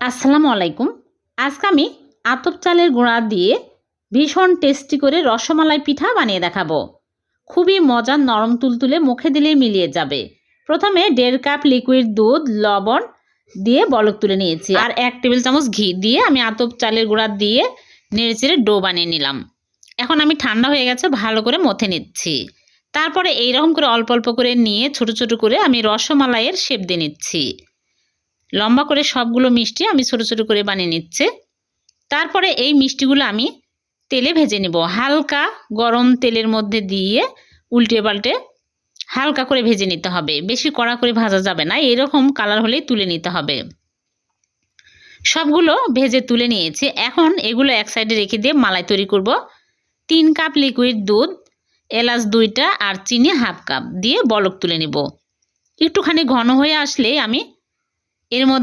আসসালামু আলাইকুম। আজকে আমি আতপ চালের গুঁড়া দিয়ে ভীষণ টেস্টি করে রসমালাই পিঠা বানিয়ে দেখাবো। খুবই মজার নরম তুলতুলে মুখে দিলেই মিলিয়ে যাবে। প্রথমে দেড় কাপ লিকুইড দুধ, লবণ দিয়ে বলক তুলে নিয়েছি। আর এক টেবিল চামচ ঘি দিয়ে আমি আতপ চালের গুঁড়া দিয়ে নেড়েচেড়ে ডো বানিয়ে নিলাম। এখন আমি ঠান্ডা হয়ে গেছে, ভালো করে মথে নিচ্ছি। তারপরে এইরকম করে অল্প অল্প করে নিয়ে ছোট ছোট করে আমি রসমালাইয়ের শেপ দিয়ে নিচ্ছি। লম্বা করে সবগুলো মিষ্টি আমি ছোট ছোট করে বানিয়ে নিচ্ছে। তারপরে এই মিষ্টিগুলো আমি তেলে ভেজে নেব। হালকা গরম তেলের মধ্যে দিয়ে উল্টে পাল্টে হালকা করে ভেজে নিতে হবে। বেশি কড়া করে ভাজা যাবে না, এরকম কালার হলেই তুলে নিতে হবে। সবগুলো ভেজে তুলে নিয়েছি। এখন এগুলো এক সাইডে রেখে দিয়ে মালাই তৈরি করব। তিন কাপ লিকুইড দুধ, এলাচ দুইটা আর চিনি হাফ কাপ দিয়ে বলক তুলে নেব। একটুখানি ঘন হয়ে আসলে আমি এর মধ্যে